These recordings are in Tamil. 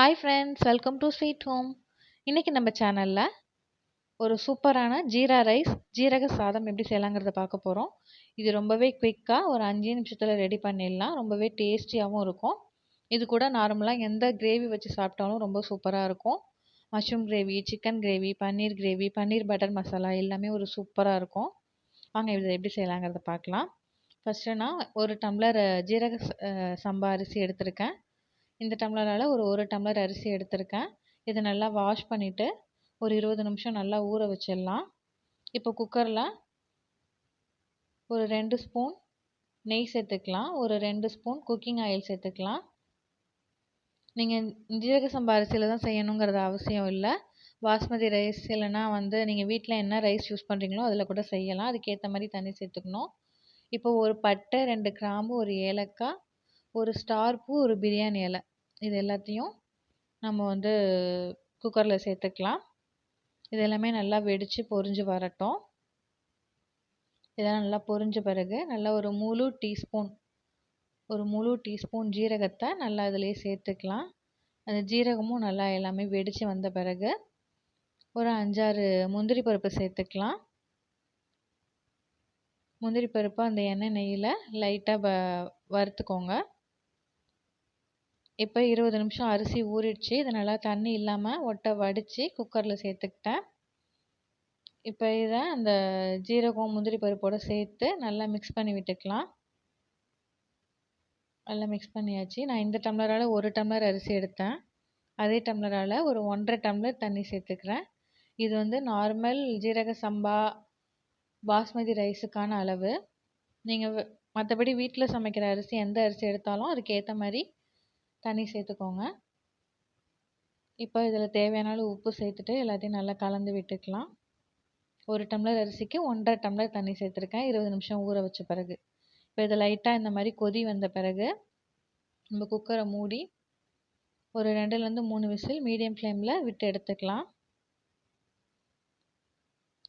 Hi friends welcome to sweet home இன்றைக்கி நம்ம சேனலில் ஒரு சூப்பரான ஜீரா ரைஸ் ஜீரக சாதம் எப்படி செய்யலாங்கிறத பார்க்க போகிறோம் இது ரொம்பவே குயிக்காக ஒரு அஞ்சு நிமிஷத்தில் ரெடி பண்ணிடலாம். ரொம்பவே டேஸ்டியாகவும் இருக்கும். இது கூட நார்மலாக எந்த கிரேவி வச்சு சாப்பிட்டாலும் ரொம்ப சூப்பராக இருக்கும். Mushroom gravy chicken gravy paneer gravy paneer butter masala எல்லாமே ஒரு சூப்பராக இருக்கும். வாங்க இதை எப்படி செய்யலாங்கிறத பார்க்கலாம். ஃபஸ்ட்டு நான் ஒரு டம்ளர் ஜீரக சம்பா அரிசி எடுத்திருக்கேன். இந்த டம்ளரால் ஒரு ஒரு டம்ளர் அரிசி எடுத்திருக்கேன். இதை நல்லா வாஷ் பண்ணிவிட்டு ஒரு இருபது நிமிஷம் நல்லா ஊற வச்சிடலாம். இப்போ குக்கரில் ஒரு ரெண்டு ஸ்பூன் நெய் சேர்த்துக்கலாம். ஒரு ரெண்டு ஸ்பூன் குக்கிங் ஆயில் சேர்த்துக்கலாம். நீங்கள் ஜீரக சம்பா அரிசியில் தான் செய்யணுங்கிறது அவசியம் இல்லை. பாஸ்மதி ரைஸ் இல்லைனா வந்து நீங்கள் வீட்டில் என்ன ரைஸ் யூஸ் பண்ணுறீங்களோ அதில் கூட செய்யலாம். அதுக்கேற்ற மாதிரி தண்ணி சேர்த்துக்கணும். இப்போ ஒரு பட்டை ரெண்டு கிராம்பு ஒரு ஏலக்காய் ஒரு ஸ்டார் பூ ஒரு பிரியாணி இலை. இது எல்லாத்தையும் நம்ம வந்து குக்கரில் சேர்த்துக்கலாம். இது எல்லாமே நல்லா வெடித்து பொரிஞ்சு வரட்டும். இதெல்லாம் நல்லா பொரிஞ்ச பிறகு நல்லா ஒரு முழு டீஸ்பூன் ஒரு முழு டீஸ்பூன் ஜீரகத்தை நல்லா அதிலே சேர்த்துக்கலாம். அந்த ஜீரகமும் நல்லா எல்லாமே வெடித்து வந்த பிறகு ஒரு அஞ்சாறு முந்திரி பருப்பு சேர்த்துக்கலாம். முந்திரி பருப்பு அந்த எண்ணெய் நெய்யில் லைட்டாக வ வறுத்துக்கோங்க. இப்போ இருபது நிமிஷம் அரிசி ஊறிடுச்சு. இதை நல்லா தண்ணி இல்லாமல் ஒட்டை வடித்து குக்கரில் சேர்த்துக்கிட்டேன். இப்போ இதை அந்த ஜீரகம் முந்திரி பருப்போடு சேர்த்து நல்லா மிக்ஸ் பண்ணி விட்டுக்கலாம். நல்லா மிக்ஸ் பண்ணியாச்சு. நான் இந்த டம்ளரால் ஒரு டம்ளர் அரிசி எடுத்தேன். அதே டம்ளரால் ஒரு ஒன்றரை டம்ளர் தண்ணி சேர்த்துக்கிறேன். இது வந்து நார்மல் ஜீரக சம்பா பாஸ்மதி ரைஸுக்கான அளவு. நீங்கள் மற்றபடி வீட்டில் சமைக்கிற அரிசி எந்த அரிசி எடுத்தாலும் அதுக்கு ஏற்ற மாதிரி தண்ணி சேர்த்துக்கோங்க. இப்போ இதில் தேவையான அளவு உப்பு சேர்த்துட்டு எல்லாத்தையும் நல்லா கலந்து விட்டுக்கலாம். ஒரு டம்ளர் அரிசிக்கு ஒன்றரை டம்ளர் தண்ணி சேர்த்துருக்கேன். இருபது நிமிஷம் ஊற வச்ச பிறகு. இப்போ இது லைட்டாக இந்த மாதிரி கொதி வந்த பிறகு நம்ம குக்கரை மூடி ஒரு ரெண்டுலேருந்து மூணு விசில் மீடியம் ஃப்ளேமில் விட்டு எடுத்துக்கலாம்.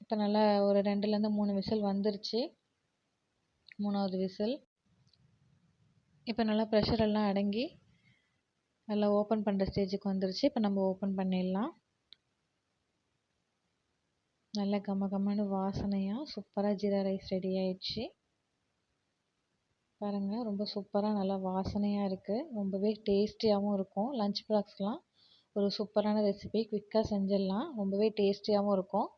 இப்போ நல்லா ஒரு ரெண்டுலேருந்து மூணு விசில் வந்துருச்சு. மூணாவது விசில். இப்போ நல்லா ப்ரெஷர் எல்லாம் அடங்கி நல்லா ஓப்பன் பண்ணுற ஸ்டேஜுக்கு வந்துருச்சு. இப்போ நம்ம ஓப்பன் பண்ணிடலாம். நல்லா கம கம்மனு வாசனையாக சூப்பராக ஜீரா ரைஸ் ரெடி ஆயிடுச்சு. பாருங்கள் ரொம்ப சூப்பராக நல்லா வாசனையாக இருக்குது ரொம்பவே டேஸ்டியாகவும் இருக்கும். லஞ்ச் பாக்ஸ்லாம் ஒரு சூப்பரான ரெசிபி குயிக்காக செஞ்சிடலாம். ரொம்பவே டேஸ்டியாகவும் இருக்கும்.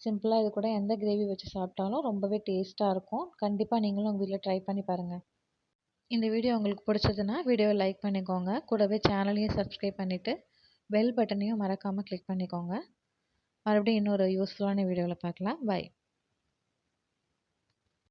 சிம்பிளாக இது கூட எந்த கிரேவி வச்சு சாப்பிட்டாலும் ரொம்பவே டேஸ்ட்டாக இருக்கும். கண்டிப்பாக நீங்களும் உங்கள் வீட்டில் ட்ரை பண்ணி பாருங்கள் இந்த வீடியோ உங்களுக்கு பிடிச்சதுன்னா வீடியோவை லைக் பண்ணிக்கோங்க. கூடவே சேனலையும் சப்ஸ்கிரைப் பண்ணிவிட்டு பெல் பட்டனையும் மறக்காமல் கிளிக் பண்ணிக்கோங்க. மறுபடியும் இன்னொரு யூஸ்ஃபுல்லான வீடியோவில் பார்க்கலாம். பை